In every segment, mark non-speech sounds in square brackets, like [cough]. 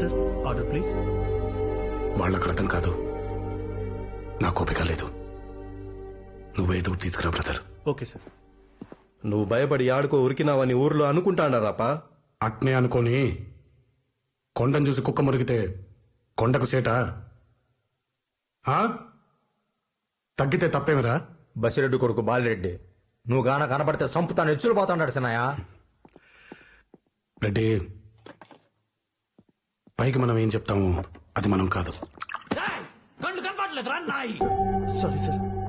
Sir order please. వాళ్ళకు అర్థం కాదు. నాకు ఓపిక లేదు. నువ్వే ఏదో ఒకటి తీసుకురా బ్రదర్. Okay sir. నువ్వు భయపడి ఆడుకో ఉరికినావని ఊర్లో అనుకుంటాడారాపా? అట్నే అనుకోని కొండను చూసి కుక్క మురిగితే కొండకు సేట? ఆ? తగ్గితే తప్పేమిరా? బసిరెడ్డి కొడుకు బాలిరెడ్డి. నువ్వు గాన కనపడితే సంపుతాను ఎచ్చులు పోతాడు సినాయా రెడ్డి పైకి మనం ఏం చెప్తాము? అది మనం కాదు. సారీ సార్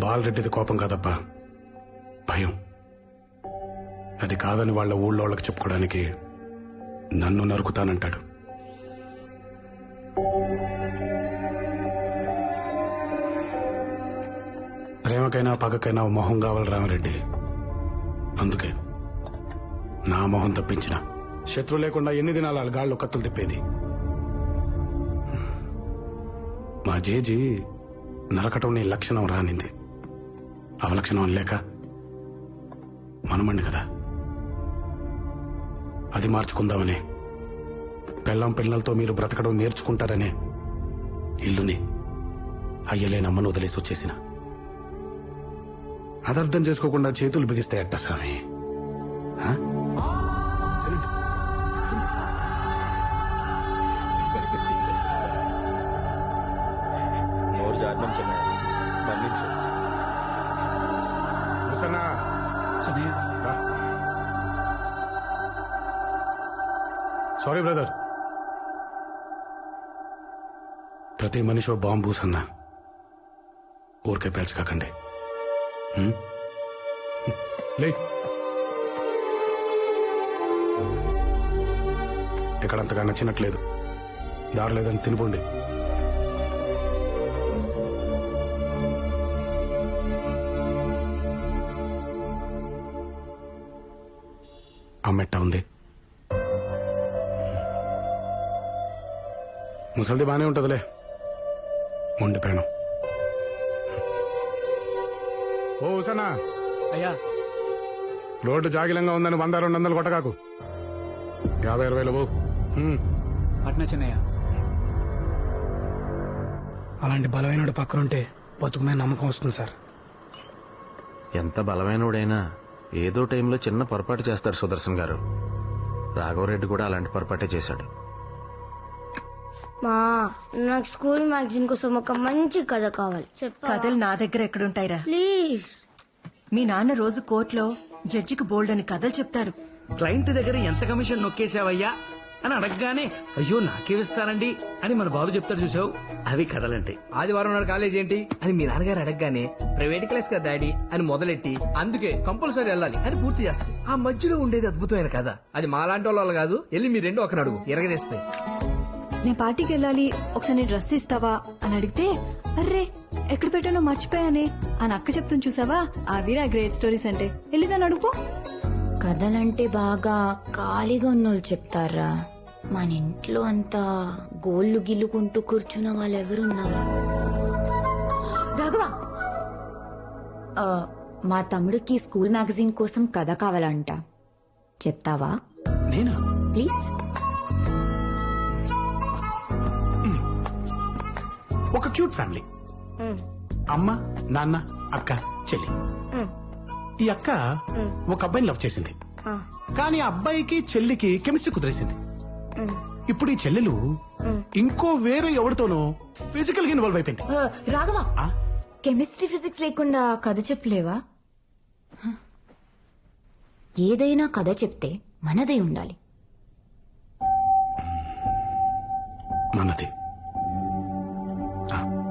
బాలరెడ్డిది కోపం కాదప్పా భయం. అది కాదని వాళ్ళ ఊళ్ళో వాళ్ళకి చెప్పుకోవడానికి నన్ను నరుకుతానంటాడు. ప్రేమకైనా పగకైనా ఓ మొహం కావాలి రామరెడ్డి. అందుకే నా మొహం తప్పించిన. శత్రు లేకుండా ఎన్ని దినాలు వాళ్ళ గాళ్ళు కత్తులు తిప్పేది? మా జేజీ నరకటం నీ లక్షణం రానింది. అవలక్షణం లేక మనమండి కదా. అది మార్చుకుందామని పెళ్ళం పిల్లలతో మీరు బ్రతకడం నేర్చుకుంటారనే ఇల్లుని అయ్యలేని అమ్మను వదిలేసి వచ్చేసినా. అదర్థం చేసుకోకుండా చేతులు బిగిస్తే ఎట్ట స్వామి. సారీ బ్రదర్ ప్రతి మనిషి ఓ బాంబు సన్నా. ఊరికే పేల్చకాకండి. హ్మ్? లే. ఎక్కడంతగా నచ్చినట్లేదు. దారి లేదని తినిపోండి అమ్మెట్ట ఉంది. ముసలిది బానే ఉంటదిలే. మొండి ఓ ఉసనా అయ్యా. రోడ్డు జాగిలంగా ఉందని వంద రెండు వందలు కొట్టగాకు. యాభై అరవై బాబు అట్నా చిన్నయ్య. అలాంటి బలమైన పక్కనుంటే బతుకు మీద నమ్మకం వస్తుంది సార్. ఎంత బలమైనోడైనా ఏదో టైంలో చిన్న పొరపాటు చేస్తాడు సుదర్శన్ గారు. రాఘవరెడ్డి కూడా అలాంటి పొరపాటే చేశాడు. మా నాకు స్కూల్ మ్యాగజైన్ కోసం ఒక మంచి కథ కావాలి. చెప్పా? కథలు నా దగ్గర ఎక్కడుంటాయిరా? ప్లీజ్. మీ నాన్న రోజు కోర్టులో జడ్జికి బోల్డ్ అని కథలు చెప్తారు. క్లయింట్ దగ్గర ఎంత కమిషన్ నొక్కేసావయ్యా అని అడగగానే అయ్యో నాకేమిస్తానండి అని మన బాలు చెప్తారు చూసావు? అవి కథలంటే. ఆదివారం నాడు కాలేజ్ ఏంటి? అని మీ నాన్నగారు అడగగానే ప్రైవేట్ క్లాస్ కదా డాడీ అని మొదలెట్టి అందుకే కంపల్సరీ వెళ్ళాలి అని పూర్తి చేస్తాం ఆ మధ్యలో ఉండేది అద్భుతమైన కథ. అది మాలాంటి వాళ్ళ కాదు వెళ్ళి మీ రెండు ఒక అడుగు ఎరగదీస్తాయి. నేను పార్టీకి వెళ్ళాలి ఒకసారి డ్రెస్ ఇస్తావా అని అడిగితే అర్రే ఎక్కడ పెట్టానో మర్చిపోయానే అని అక్క చెప్తుంది చూసావా? అవిరా గ్రేట్ స్టోరీస్ అంటే. వెళ్ళిదాన్ని అడుగు. కథలంటే బాగా ఖాళీగా ఉన్నోళ్ళు చెప్తారా? మన ఇంట్లో అంతా గోళ్ళు గిల్లుకుంటూ కూర్చున్న వాళ్ళు ఎవరున్నారు రాఘవా! ఆ, మా తమ్ముడికి స్కూల్ మ్యాగజైన్ కోసం కథ కావాలంట. చెప్తావా? నేనా? ప్లీజ్. ఒక క్యూట్ ఫ్యామిలీ. అమ్మ నాన్న అక్క చెల్లి. ఈ అక్క ఒక అబ్బాయిని లవ్ చేసింది. కానీ ఆ అబ్బాయికి చెల్లికి కెమిస్ట్రీ కుదిరేసింది. ఇప్పుడు ఈ చెల్లెలు ఇంకో వేరే ఎవరితోనో ఫిజికల్గా ఇన్వాల్వ్ అయిపోయింది రాఘవా? కెమిస్ట్రీ ఫిజిక్స్ లేకుండా కథ చెప్పలేవా. ఏదైనా కథ చెప్తే మనదే ఉండాలి. మనది.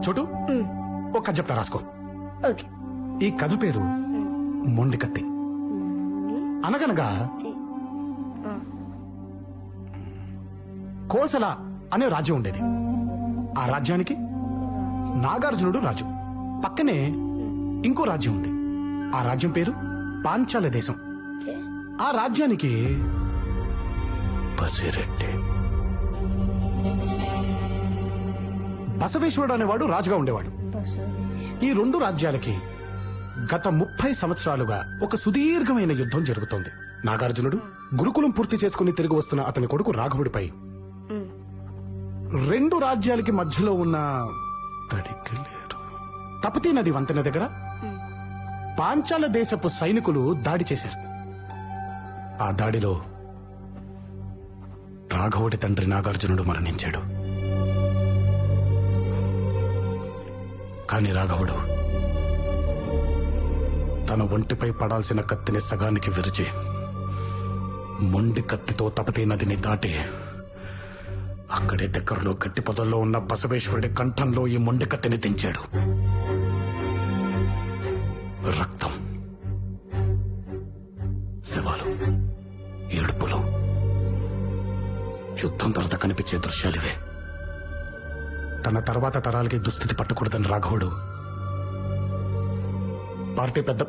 చోటు? ఒక కథ చెప్తా రాసుకో. ఓకే. ఈ కథ పేరు మొండి కత్తి అనగనగా కోసల అనే రాజ్యం ఉండేది. ఆ రాజ్యానికి నాగార్జునుడు రాజు. పక్కనే ఇంకో రాజ్యం ఉంది. ఆ రాజ్యం పేరు పాంచాల దేశం. ఆ రాజ్యానికి బసిరెడ్డి బసవేశ్వరుడు అనేవాడు రాజుగా ఉండేవాడు. ఈ రెండు రాజ్యాలకి గత ముప్పై సంవత్సరాలుగా ఒక సుదీర్ఘమైన యుద్ధం జరుగుతోంది. నాగార్జునుడు గురుకులం పూర్తి చేసుకుని తిరిగి వస్తున్న అతని కొడుకు రాఘవుడిపై. రెండు రాజ్యాలకి మధ్యలో ఉన్న. తపతీ నది వంతెన దగ్గర పాంచాల దేశపు సైనికులు దాడి చేశారు. ఆ దాడిలో రాఘవుడి తండ్రి నాగార్జునుడు మరణించాడు. కాని రాఘవుడు తన ఒంటిపై పడాల్సిన కత్తిని సగానికి విరిచి మొండి కత్తితో తపతీ నదిని దాటి అక్కడే దగ్గరలో గట్టి పొదల్లో ఉన్న బసవేశ్వరుడి కంఠంలో ఈ మొండి కత్తిని దించాడు. రక్తం శవాలు ఏడుపులు యుద్ధం తర్వాత కనిపించే దృశ్యాలివే తన తర్వాత తరాలకి దుస్థితి పట్టకూడదని రాఘవుడు. పార్టీ పెద్ద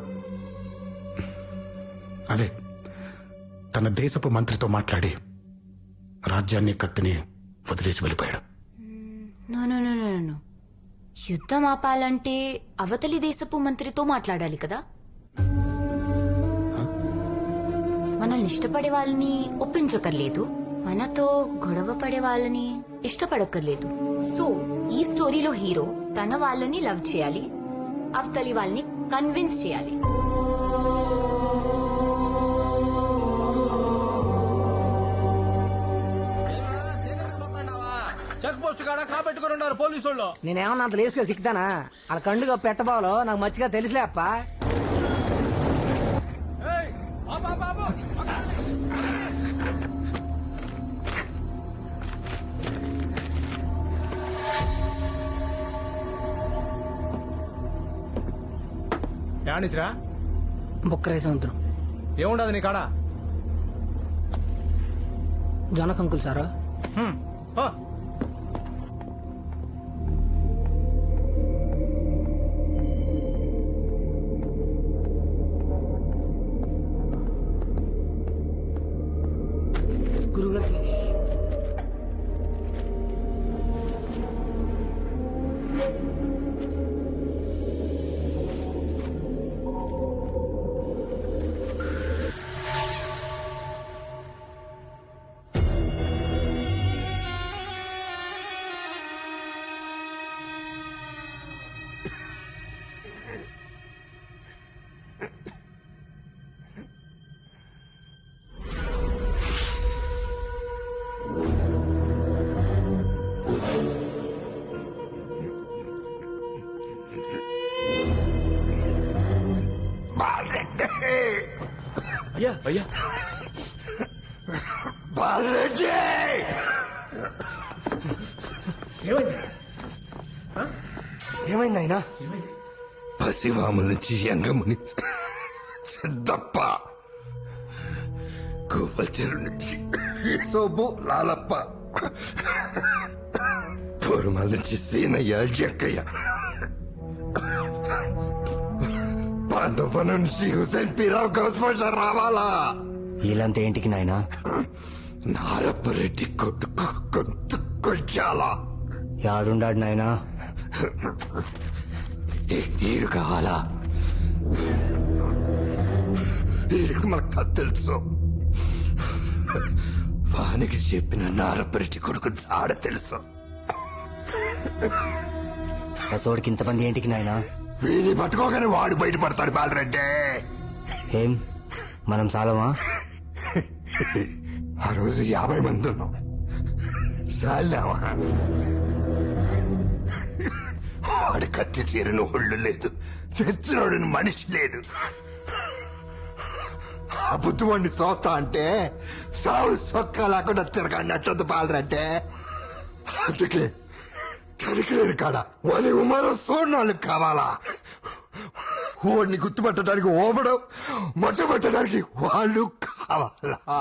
అదే తన దేశపు మంత్రితో మాట్లాడి రాజ్యాన్ని కత్తిని వదిలేసి వెళ్ళిపోయాడు. యుద్ధం ఆపాలంటే అవతలి దేశపు మంత్రితో మాట్లాడాలి కదా? మనల్ని ఇష్టపడే వాళ్ళని ఒప్పించకర్లేదు. మనతో గొడవ పడే వాళ్ళని ఇష్టపడక్కర్లేదు. సో ఈ స్టోరీలో హీరో తన వాళ్ళని లవ్ చేయాలి అవతలి వాళ్ళని కన్విన్స్ చేయాలి. చెక్ పోస్ట్ కాడ కాపెట్టుకుని ఉన్నారు పోలీసు వాళ్ళు నేనేమన్నా అంత లేసుగా సిక్తానా? వాళ్ళ కండుగా పెట్టబాలో నాకు మంచిగా తెలిసిలే ఏమనిచ్చిరా బుక్కరే సముద్రం ఏముండదు నీ కాడ? జొన్నకంకులు సారా? హో. గురుగారు. అయ్యా. అయ్యా ఏమైంది? ఆయన పసివాముల నుంచి యంగముని సిద్ధప్ప. గోపల్చెరు నుంచి సోబు లాలప్ప. తోరుమల నుంచి సీనయ్య జక్కయ్య. పాండవ నుంచి హుసేన్ పీరావు గౌస్పష రావాలా? వీళ్ళంతా ఏంటికి నాయనా? నారప్పరెడ్డి కొడుకు గొంతు కొచ్చాలా యాడుండాడు నాయనా? ఈడు కావాలా? ఈడికి మనకు తెలుసు. వానికి చెప్పిన నారపరిటి కొడుకు ఆడ తెలుసు. అసోడికి ఇంతమంది ఏంటికి నాయనా? వీడిని పట్టుకోగానే వాడు బయటపడతాడు బాలరెడ్డి. ఏం? మనం సాలమా? [laughs] ఆ రోజు యాభై మంది ఉన్నాం. చాలావా వాడి కత్తి తీరిన ఒళ్ళు లేదు. తెచ్చినోడిని మనిషి లేడు ఆ బుద్ధివాడిని చూస్తా అంటే సావు సొక్క లేకుండా తిరగన్నట్టుంది బాలరంటే అందుకే తరికలేరు కాడ వాడి ఉమరం చూడడానికి కావాలా? వాడిని గుర్తుపట్టడానికి ఓపడం మట్టుపట్టడానికి వాళ్ళు కావాలా?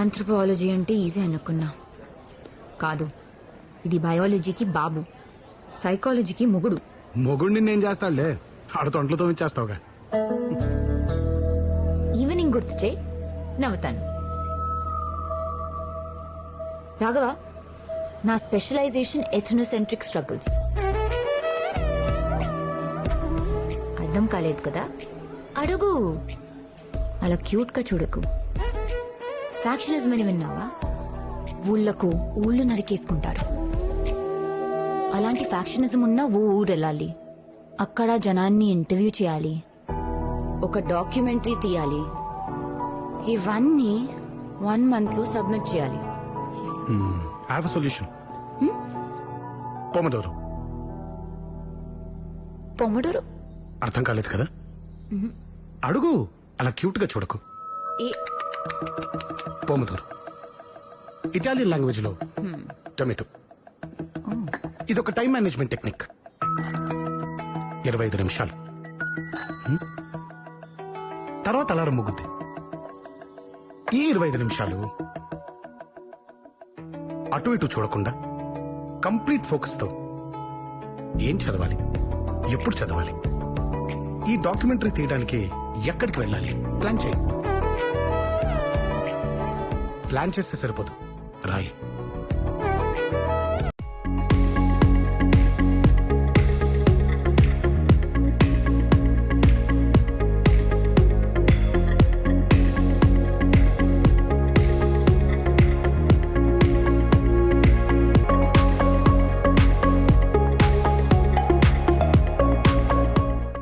ఆంథ్రపాలజీ అంటే ఈజీ అనుకున్నా. కాదు ఇది బయాలజీకి బాబు. సైకాలజీకి మొగుడు. మొగుడిని నేను చేస్తాడులే? ఆడు తొంట్లతో ఇచ్చేస్తావుగా ఈవినింగ్ గుర్తు చేయి. నవ్వుతాను. రాఘవ నా స్పెషలైజేషన్ ఎథనోసెంట్రిక్ స్ట్రగుల్స్ అర్థం కాలేదు కదా? అడుగు. అలా క్యూట్గా చూడకు. ఫ్యాక్షనిజం అని విన్నావా? ఊళ్ళకు ఊళ్ళు నరికేసుకుంటారు అలాంటి ఫ్యాక్షనిజం ఉన్న ఓ ఊరు వెళ్ళాలి అక్కడ జనాన్ని ఇంటర్వ్యూ చేయాలి. ఒక డాక్యుమెంటరీ తీయాలి. ఇవన్నీ వన్ మంత్లో సబ్మిట్ చేయాలి. హ్యావ్ అ సొల్యూషన్ పొమదోరు పొమ్మడూరు అర్థం కాలేదు కదా? అడుగు. అలా క్యూట్గా చూడకు పోమదోరు ఇటాలియన్ లాంగ్వేజ్లో టొమాటో ఇది ఒక టైం మేనేజ్మెంట్ టెక్నిక్. ఇరవై ఐదు నిమిషాలు. తర్వాత అలారం ముగ్గుద్ది ఈ ఇరవై ఐదు నిమిషాలు అటు ఇటు చూడకుండా కంప్లీట్ ఫోకస్తో ఏం చదవాలి? ఎప్పుడు చదవాలి? ఈ డాక్యుమెంటరీ తీయడానికి ఎక్కడికి వెళ్ళాలి? ప్లాన్ చేయి. ప్లాన్ చేస్తే సరిపోదు. రాయి.